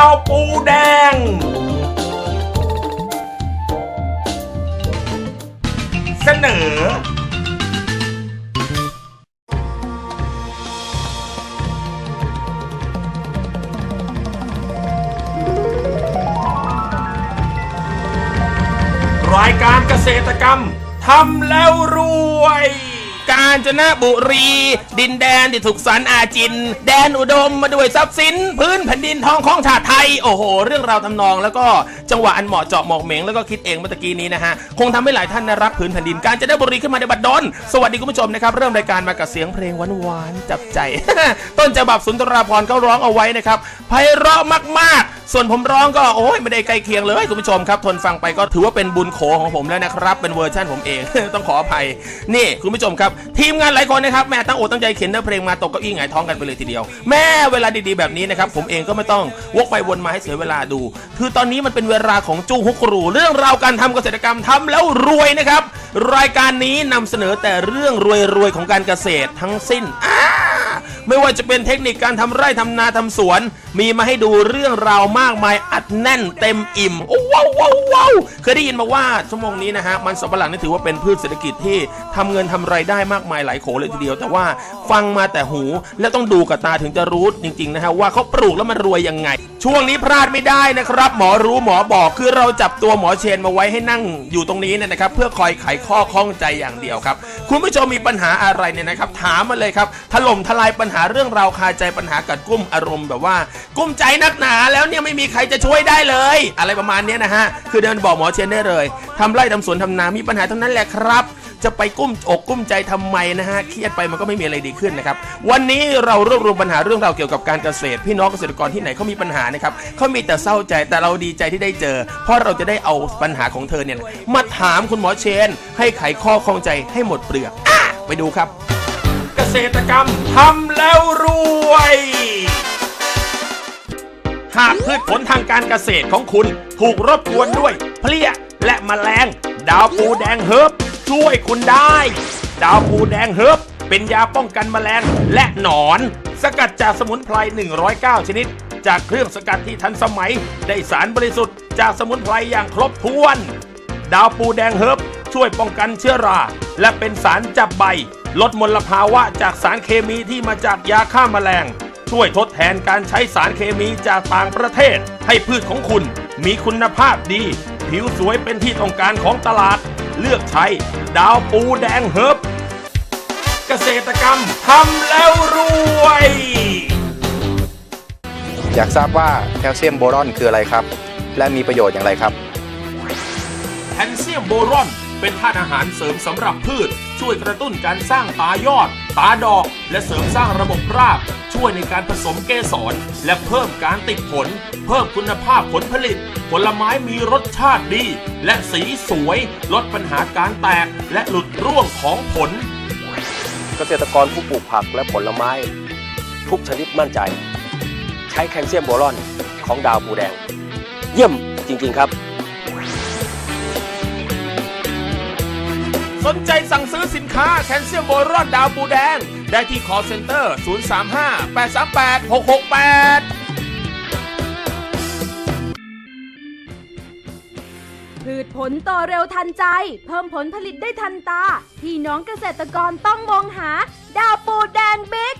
าวปูแดง เสนอ รายการเกษตรกรรมทำแล้วรวย กาญจนบุรี ดินแดนที่ถูกสรรอาจิน แดนอุดมมาด้วยทรัพย์สิน พื้นแผ่นดินทองของชาติไทย โอ้โห เรื่องราวทำนอง แล้วก็จังหวะอันเหมาะเจาะเหมาะเหม็งแล้วก็คิดเองเมื่อตะกี้นี้นะฮะ คงทำให้หลายท่านนะรักพื้นแผ่นดินกาญจนบุรีขึ้นมาในบัดดลสวัสดีคุณผู้ชมนะครับเริ่มรายการมากับเสียงเพลงหวานๆจับใจ ต้นฉบับสุนทราภรณ์เขาร้องเอาไว้นะครับไพเราะมากๆ ส่วนผมร้องก็โอ้ยไม่ได้ใกล้เคียงเลยคุณผู้ชมครับ ทนฟังไปก็ถือว่าเป็นบุญโขของผมแล้วนะครับ เป็นเวอร์ชั่นผมเอง ต้องขออภัย นี่คุณผู้ชมครับ ทีมงานหลายคนนะครับแม่ตั้งอกตั้งใจเขียนเนื้อเพลงมาตกเก้าอี้หงายท้องกันไปเลยทีเดียว แม่เวลาดีๆแบบนี้นะครับผมเองก็ไม่ต้องวกไปวนมาให้เสียเวลาดู คือตอนนี้มันเป็นเวลาของจูฮุกรู เรื่องราวการทำเกษตรกรรมทำแล้วรวยนะครับรายการนี้นำเสนอแต่เรื่องรวยๆของการเกษตรทั้งสิ้นอ่า ไม่ว่าจะเป็นเทคนิคการทำไร่ทำนาทำสวน มีมาให้ดูเรื่องราวมากมายอัดแน่นเต็มอิ่มโอ้ว้าวว้าวว้าวเคยได้ยินมาว่าชั่วโมงนี้นะฮะมันสำปะหลังนี่ถือว่าเป็นพืชเศรษฐกิจที่ทำเงินทำไรายได้มากมายหลายโขเลยทีเดียว แต่ว่าฟังมาแต่หูและต้องดูกับตาถึงจะรู้จริงๆนะฮะว่าเขาปลูกแล้วมันรวยยังไง ช่วงนี้พลาดไม่ได้นะครับ หมอรู้หมอบอกคือเราจับตัวหมอเชนมาไว้ให้นั่งอยู่ตรงนี้เนี่ยนะครับ เพื่อคอยไขข้อข้องใจอย่างเดียวครับ คุณผู้ชมมีปัญหาอะไรเนี่ยนะครับ ถามมาเลยครับถล่มทลายปัญหาาเรื่องราวคาใจปัญหากัดกุ้มอารมณ์แบบว่า กุ้มใจนักหนาแล้วเนี่ยไม่มีใครจะช่วยได้เลย อะไรประมาณนี้นะฮะ คือเดินบอกหมอเชนได้เลยทำไร่ทำสวนทำนามีปัญหาเท่านั้นแหละครับ จะไปกุ้มอกกุ้มใจทำไมนะฮะเครียดไปมันก็ไม่มีอะไรดีขึ้นนะครับ วันนี้เรารวบรวมปัญหาเรื่องราวเกี่ยวกับการเกษตร พี่น้องเกษตรกรที่ไหนเขามีปัญหานะครับเขามีแต่เศร้าใจแต่เราดีใจที่ได้เจอ เพราะเราจะได้เอาปัญหาของเธอเนี่ยมาถามคุณหมอเชน ให้ไขข้อข้องใจให้หมดเปลือกอไปดูครับ ษตรกรรมทำแล้วรวย หากพืชผลทางการเกษตรของคุณ ถูกรบกวนด้วย เพลี้ยและแมลง ดาวปูแดงเฮิร์บช่วยคุณได้ ดาวปูแดงเฮิร์บเป็นยาป้องกันแมลงและหนอน สกัดจากสมุนไพร 109 ชนิด จากเครื่องสกัดที่ทันสมัย ได้สารบริสุทธิ์จากสมุนไพรอย่างครบถ้วน ดาวปูแดงเฮิร์บช่วยป้องกันเชื้อรา และเป็นสารจับใบ ลดมลภาวะจากสารเคมีที่มาจากยาฆ่าแมลง ช่วยทดแทนการใช้สารเคมีจากต่างประเทศ ให้พืชของคุณมีคุณภาพดี ผิวสวยเป็นที่ต้องการของตลาด เลือกใช้ดาวปูแดงเฮิร์บเกษตรกรรมทำแล้วรวย อยากทราบว่าแคลเซียมโบรอนคืออะไรครับ และมีประโยชน์อย่างไรครับ แคลเซียมโบรอน เป็นธาตุอาหารเสริมสำหรับพืช ช่วยกระตุ้นการสร้างตายอด ตาดอก และเสริมสร้างระบบราก ช่วยในการผสมเกสร และเพิ่มการติดผล เพิ่มคุณภาพผลผลิต ผลไม้มีรสชาติดี และสีสวย ลดปัญหาการแตก และหลุดร่วงของผล เกษตรกรผู้ปลูกผักและผลไม้ ทุกชนิดมั่นใจ ใช้แคลเซียมโบรอนของดาวปูแดง เยี่ยมจริง ๆ ครับ สนใจสั่งซื้อสินค้าแคลเซียมโบรอนดาวปูแดง ได้ที่ call center 035 838 668พืชผลโตเร็วทันใจ เพิ่มผลผลิตได้ทันตา พี่น้องเกษตรกรต้องมองหา ดาวปูแดงบิ๊ก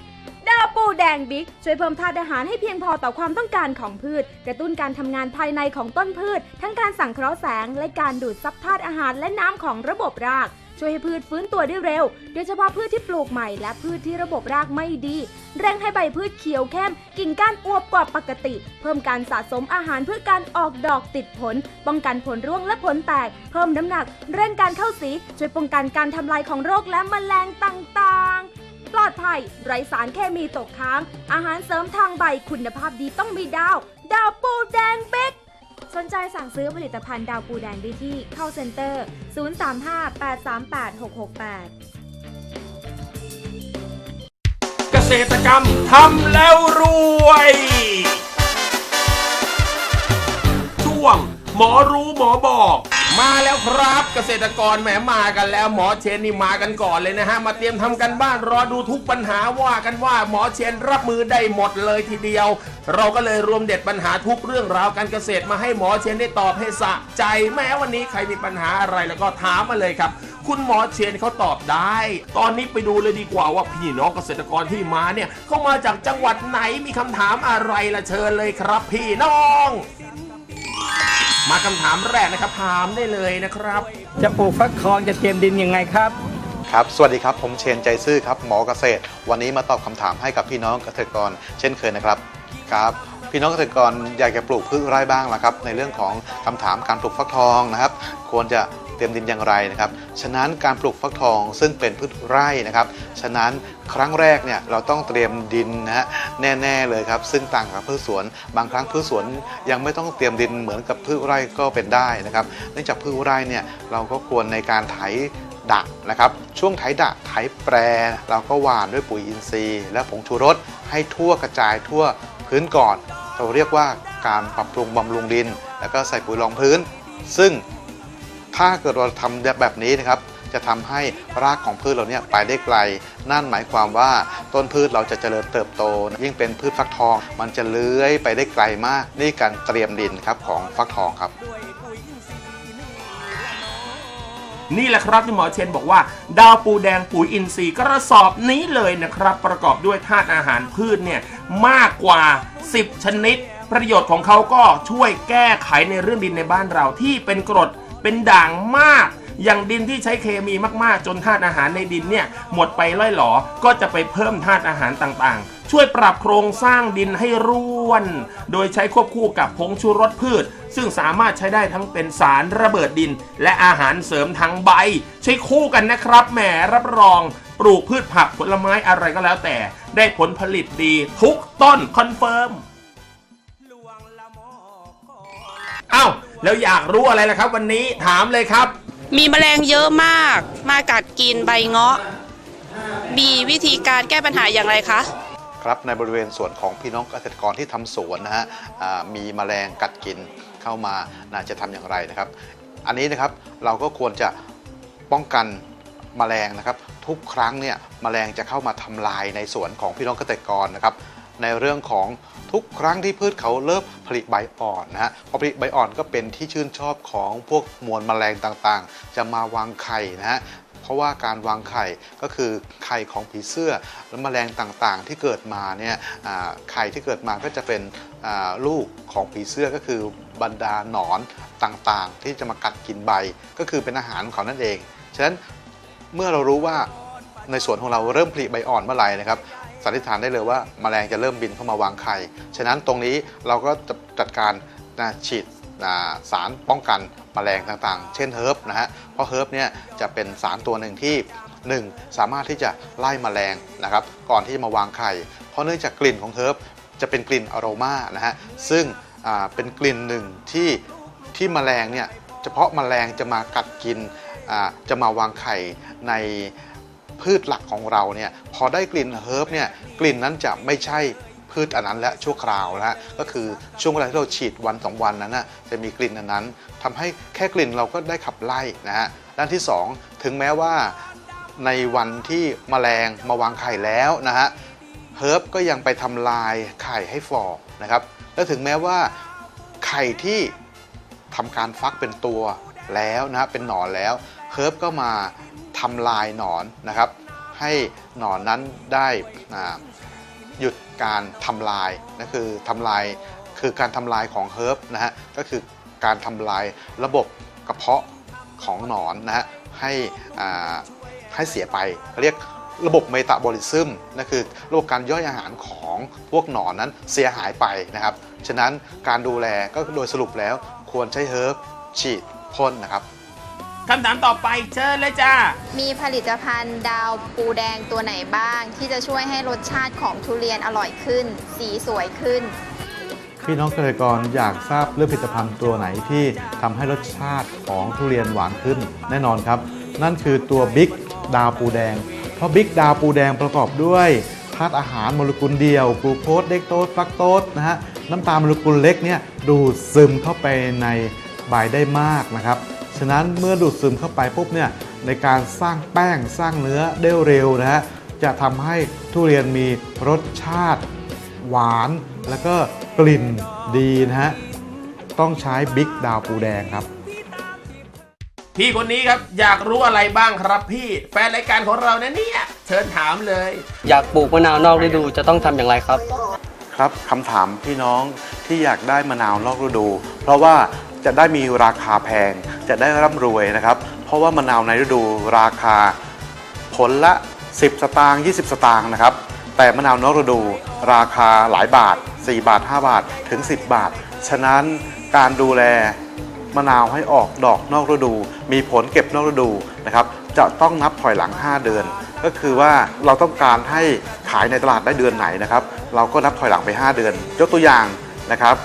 ดาวปูแดงบิ๊ก ช่วยเพิ่มธาตุอาหารให้เพียงพอต่อความต้องการของพืช กระตุ้นการทำงานภายในของต้นพืช ทั้งการสั่งเคราะห์แสง และการดูดซับธาตุอาหารและน้ำของระบบราก ช่วยให้พืชฟื้นตัวได้เร็ว โดยเฉพาะพืชที่ปลูกใหม่และพืชที่ระบบรากไม่ดี เร่งให้ใบพืชเขียวเข้ม กิ่งก้านอวบกว่าปกติ เพิ่มการสะสมอาหารเพื่อการออกดอกติดผล ป้องกันผลร่วงและผลแตก เพิ่มน้ำหนัก เร่งการเข้าสี ช่วยป้องกันการทำลายของโรคและแมลงต่างๆปลอดภัย ไร้สารเคมีตกค้าง อาหารเสริมทางใบคุณภาพดีต้องมีดาว ดาวปูแดงเบ๊ก สนใจสั่งซื้อผลิตภัณฑ์ดาวปูแดงได้ที่ call center 035 838 668 เกษตรกรรมทำแล้วรวย ช่วง หมอรู้หมอบอก มาแล้วครับเกษตรกรแหมมากันแล้วหมอเชนนี่มากันก่อนเลยนะฮะ มาเตรียมทำกันบ้านรอดูทุกปัญหาว่ากันว่าหมอเชนรับมือได้หมดเลยทีเดียว เราก็เลยรวมเด็ดปัญหาทุกเรื่องราวการเกษตรมาให้หมอเชนได้ตอบให้สะใจแม้วันนี้ใครมีปัญหาอะไรแล้วก็ถามมาเลยครับ คุณหมอเชนเขาตอบได้ ตอนนี้ไปดูเลยดีกว่าว่าพี่น้องเกษตรกรที่มาเนี่ยเขามาจากจังหวัดไหนมีคำถามอะไรละเชิญเลยครับ พี่น้อง มาคำถามแรกนะครับถามได้เลยนะครับ จะปลูกฟักทองจะเตรียมดินยังไงครับ ครับ สวัสดีครับ ผมเชนใจซื่อครับ หมอเกษตร วันนี้มาตอบคำถามให้กับพี่น้องเกษตรกร เช่นเคยนะครับ ครับ พี่น้องเกษตรกรอยากจะปลูกพืชไร่บ้างละครับ ในเรื่องของคำถามการปลูกฟักทองนะครับ ควรจะ เตรียมดินอย่างไรนะครับ ฉะนั้นการปลูกฟักทองซึ่งเป็นพืชไร่นะครับ ฉะนั้นครั้งแรกเนี่ยเราต้องเตรียมดินนะฮะแน่ๆเลยครับ ซึ่งต่างกับพืชสวน บางครั้งพืชสวนยังไม่ต้องเตรียมดินเหมือนกับพืชไร่ก็เป็นได้นะครับ เนื่องจากพืชไร่เนี่ยเราก็ควรในการไถดะนะครับช่วงไถดะไถแปร เราก็หว่านด้วยปุ๋ยอินทรีย์ และผงชูรสให้ทั่วกระจายทั่วพื้นก่อน เราเรียกว่าการปรับปรุงบำรุงดิน แล้วก็ใส่ปุ๋ยรองพื้น ซึ่ง ถ้าเกิดเราทำแบบนี้นะครับ จะทำให้รากของพืชเราเนี่ยไปได้ไกล นั่นหมายความว่าต้นพืชเราจะเจริญเติบโต ยิ่งเป็นพืชฟักทอง มันจะเลื้อยไปได้ไกลมาก นี่การเตรียมดินครับของฟักทองครับนี่แหละครับที่หมอเชนบอกว่า ดาวปูแดงปุ๋ยอินทรีย์กระสอบนี้เลยนะครับ ประกอบด้วยธาตุอาหารพืชเนี่ยมากกว่า 10 ชนิด ประโยชน์ของเขาก็ช่วยแก้ไขในเรื่องดินในบ้านเราที่เป็นกรด เป็นด่างมาก อย่างดินที่ใช้เคมีมากๆ จนธาตุอาหารในดินเนี่ยหมดไปล่อยหลอ ก็จะไปเพิ่มธาตุอาหารต่างๆ ช่วยปรับโครงสร้างดินให้ร่วน โดยใช้ควบคู่กับผงชูรสพืช ซึ่งสามารถใช้ได้ทั้งเป็นสารระเบิดดิน และอาหารเสริมทางใบ ใช้คู่กันนะครับแหมรับรองปลูกพืชผักผลไม้อะไรก็แล้วแต่ ได้ผลผลิตดีทุกต้นคอนเฟิร์ม เอ้า แล้วอยากรู้อะไรล่ะครับ วันนี้ถามเลยครับ มีแมลงเยอะมาก มากัดกินใบเงาะ มีวิธีการแก้ปัญหาอย่างไรคะ ครับในบริเวณสวนของพี่น้องเกษตรกรที่ทำสวนนะฮะอ่ามีแมลงกัดกินเข้ามาน่าจะทำอย่างไรนะครับ อันนี้นะครับเราก็ควรจะป้องกันแมลงนะครับ ทุกครั้งเนี่ยแมลงจะเข้ามาทำลายในสวนของพี่น้องเกษตรกรนะครับ ในเรื่องของทุกครั้งที่พืชเขาเริ่มผลิใบอ่อนนะฮะพอผลิใบอ่อนก็เป็นที่ชื่นชอบของพวกมวลแมลงต่างๆ จะมาวางไข่นะฮะเพราะว่าการวางไข่ก็คือไข่ของผีเสื้อและแมลงต่างๆ ที่เกิดมาเนี่ยไข่ที่เกิดมาก็จะเป็นลูกของผีเสื้อก็คือบรรดาหนอนต่างๆ ที่จะมากัดกินใบก็คือเป็นอาหารของเขานั่นเอง ฉะนั้นเมื่อเรารู้ว่าในสวนของเราเริ่มผลิใบอ่อนเมื่อไหร่นะครับ สันนิษฐานได้เลยว่าแมลงจะเริ่มบินเข้ามาวางไข่ ฉะนั้นตรงนี้เราก็จะจัดการนะฉีดสารป้องกันแมลงต่างๆ เช่นเฮิร์บนะฮะ เพราะเฮิร์บเนี่ยจะเป็นสารตัวหนึ่งที่ 1. สามารถที่จะไล่แมลงนะครับก่อนที่จะมาวางไข่ เพราะเนื่องจากกลิ่นของเฮิร์บจะเป็นกลิ่นอโรมานะฮะ ซึ่งเป็นกลิ่นหนึ่งที่ที่แมลงเนี่ยเฉพาะแมลงจะมากัดกินจะมาวางไข่ใน พืชหลักของเราเนี่ยพอได้กลิ่นเฮิร์บเนี่ยกลิ่นนั้นจะไม่ใช่พืชอันนั้นและชั่วคราวนะฮะก็คือช่วงเวลาที่เราฉีดวันสองวันนั้นนะจะมีกลิ่นอันนั้นทำให้แค่กลิ่นเราก็ได้ขับไล่นะฮะด้านที่ 2 ถึงแม้ว่าในวันที่แมลงมาวางไข่แล้วนะฮะเฮิร์บก็ยังไปทำลายไข่ให้ฟอกนะครับและถึงแม้ว่าไข่ที่ทำการฟักเป็นตัวแล้วนะฮะเป็นหนอนแล้วเฮิร์บก็มา ทำลายหนอนนะครับ ให้หนอนนั้นได้หยุดการทำลายนะคือทำลายคือการทำลายของเฮิร์บนะฮะก็คือการทำลายระบบกระเพาะของหนอนนะฮะให้อ่าให้เสียไปเรียกระบบเมตาบอลิซึมนั่นคือระบบการย่อยอาหารของพวกหนอนนั้นเสียหายไปนะครับ ฉะนั้นการดูแลก็โดยสรุปแล้วควรใช้เฮิร์บฉีดพ่นนะครับ คำถามต่อไปเชิญเลยจ้า มีผลิตภัณฑ์ดาวปูแดงตัวไหนบ้าง ที่จะช่วยให้รสชาติของทุเรียนอร่อยขึ้น สีสวยขึ้น พี่น้องเกษตรกรอยากทราบเรื่องผลิตภัณฑ์ตัวไหนที่ทำให้รสชาติของทุเรียนหวานขึ้น แน่นอนครับ นั่นคือตัวบิ๊กดาวปูแดง เพราะบิ๊กดาวปูแดงประกอบด้วยธาตุอาหารโมเลกุลเดียวกลูโคสเดกโตสฟรักโตสนะฮะน้ำตาลโมเลกุลเล็กเนี่ยดูดซึมเข้าไปในใบได้มากนะครับ ฉะนั้นเมื่อดูดซึมเข้าไปปุ๊บเนี่ยในการสร้างแป้งสร้างเนื้อได้เร็วนะฮะจะทำให้ทุเรียนมีรสชาติ หวาน แล้วก็กลิ่นดีนะฮะต้องใช้บิ๊กดาวปูแดงครับ พี่คนนี้ครับอยากรู้อะไรบ้างครับพี่แฟนรายการของเรานะเนี่ยเชิญถามเลย อยากปลูกมะนาวนอกฤดูจะต้องทำอย่างไรครับ ครับคำถามพี่น้องที่อยากได้มะนาวนอกฤดู เพราะว่า จะได้มีราคาแพง จะได้ร่ำรวยนะครับ เพราะว่ามะนาวในฤดูราคาผลละ 10 สตางค์20 สตางค์นะครับ แต่มะนาวนอกฤดูราคาหลายบาท 4 บาท 5 บาทถึง 10 บาท ฉะนั้นการดูแลมะนาวให้ออกดอกนอกฤดู มีผลเก็บนอกฤดูนะครับ จะต้องนับถอยหลัง 5 เดือน ก็คือว่าเราต้องการให้ขายในตลาดได้เดือนไหนนะครับ เราก็นับถอยหลังไป 5 เดือน ยกตัวอย่างนะครับ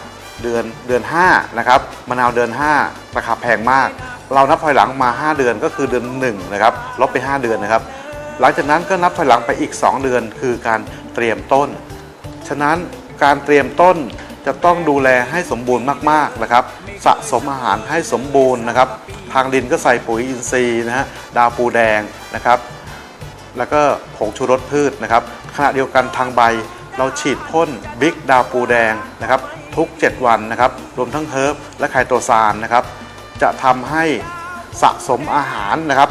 เดือนเดือน5นะครับมะนาวเดือน 5 ราคาแพงมาก เรานับถอยหลังมา 5 เดือนก็คือเดือน1นะครับลบไป 5 เดือนนะครับ หลังจากนั้นก็นับถอยหลังไปอีก 2 เดือนคือการเตรียมต้น ฉะนั้นการเตรียมต้นจะต้องดูแลให้สมบูรณ์มากๆนะครับสะสมอาหารให้สมบูรณ์นะครับ ทางดินก็ใส่ปุ๋ยอินทรีย์นะฮะดาวปูแดงนะครับ แล้วก็ผงชูรสพืชนะครับขณะเดียวกันทางใบเราฉีดพ่นบิ๊กดาวปูแดงนะครับ ทุก 7 วันนะครับ รวมทั้งเฮิร์บและไคโตซานนะครับ จะทำให้สะสมอาหารนะครับ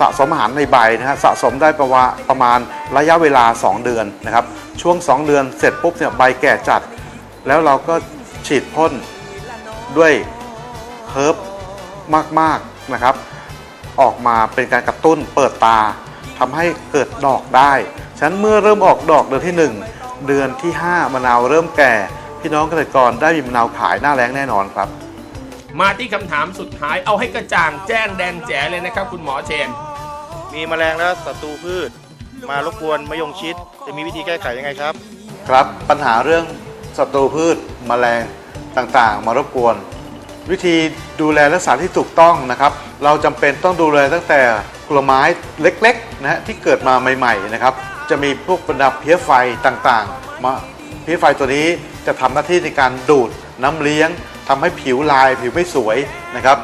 สะสมอาหารในใบนะฮะสะสมได้ประวาประมาณระยะเวลา 2 เดือนนะครับ ช่วง 2 เดือนเสร็จปุ๊บเนี่ยใบแก่จัด แล้วเราก็ฉีดพ่นด้วยเฮิร์บมากๆนะครับ ออกมาเป็นการกระตุ้นเปิดตาทำให้เกิดดอกได้ ฉะนั้นเมื่อเริ่มออกดอกเดือนที่ 1 เดือนที่ 5มะนาวเริ่มแก่ พี่น้องเกษตรกรได้มีมะนาวขายหน้าแล้งแน่นอนครับ มาที่คำถามสุดท้ายเอาให้กระจ่างแจ้งแดงแจ๋เลยนะครับ คุณหมอเชน มีแมลงและศัตรูพืช มารบกวนมะยงชิด จะมีวิธีแก้ไขยังไงครับ ครับปัญหาเรื่องศัตรูพืชมแมลงต่างๆ มารบกวน วิธีดูแลรักษาที่ถูกต้องนะครับ เราจำเป็นต้องดูแลตั้งแต่ผลไม้เล็กๆนะฮะที่เกิดมาใหม่ๆนะครับ จะมีพวกบรรดาเพี้ยไฟต่างๆ มาเพี้ยไฟตัวนี้ จะทำหน้าที่ในการดูดน้ำเลี้ยงทำให้ผิวลายผิวไม่สวยนะครับ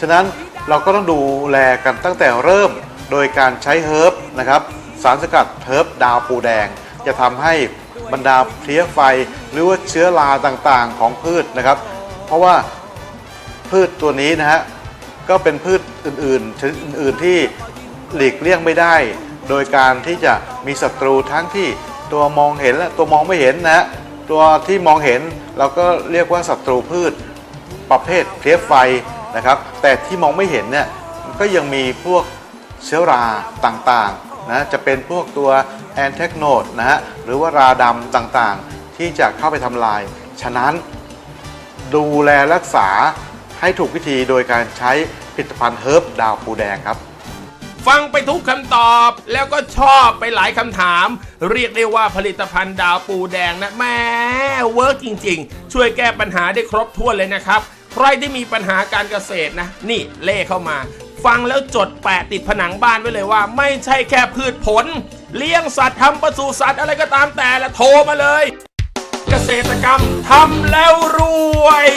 ฉะนั้นเราก็ต้องดูแลกันตั้งแต่เริ่มโดยการใช้เฮิร์บนะครับสารสกัดเฮิร์บดาวปูแดง จะทำให้บรรดาเพลี้ยไฟหรือว่าเชื้อราต่างๆของพืชนะครับ เพราะว่าพืชตัวนี้นะฮะก็เป็นพืชอื่นๆชนิดอื่นๆที่หลีกเลี่ยงไม่ได้ โดยการที่จะมีศัตรูทั้งที่ตัวมองเห็นและตัวมองไม่เห็นนะฮะ ตัวที่มองเห็นเราก็เรียกว่าศัตรูพืชประเภทเพลี้ยไฟนะครับ แต่ที่มองไม่เห็นเนี่ยก็ยังมีพวกเชื้อราต่างๆนะจะเป็นพวกตัวแอนเทคโนดนะฮะหรือว่าราดำต่างๆ ที่จะเข้าไปทำลาย ฉะนั้นดูแลรักษาให้ถูกวิธีโดยการใช้ผลิตภัณฑ์เฮิร์บดาวปูแดงครับ ฟังไปทุกคำตอบ แล้วก็ชอบไปหลายคำถาม เรียกได้ว่าผลิตภัณฑ์ดาวปูแดงนะแม่เวิร์กจริง ๆ ช่วยแก้ปัญหาได้ครบถ้วนเลยนะครับ ใครที่มีปัญหาการเกษตรนะ นี่เล่เข้ามา ฟังแล้วจดแปะติดผนังบ้านไว้เลยว่า ไม่ใช่แค่พืชผล เลี้ยงสัตว์ทำปศุสัตว์อะไรก็ตามแต่ละโทรมาเลย เกษตรกรรมทำแล้วรวย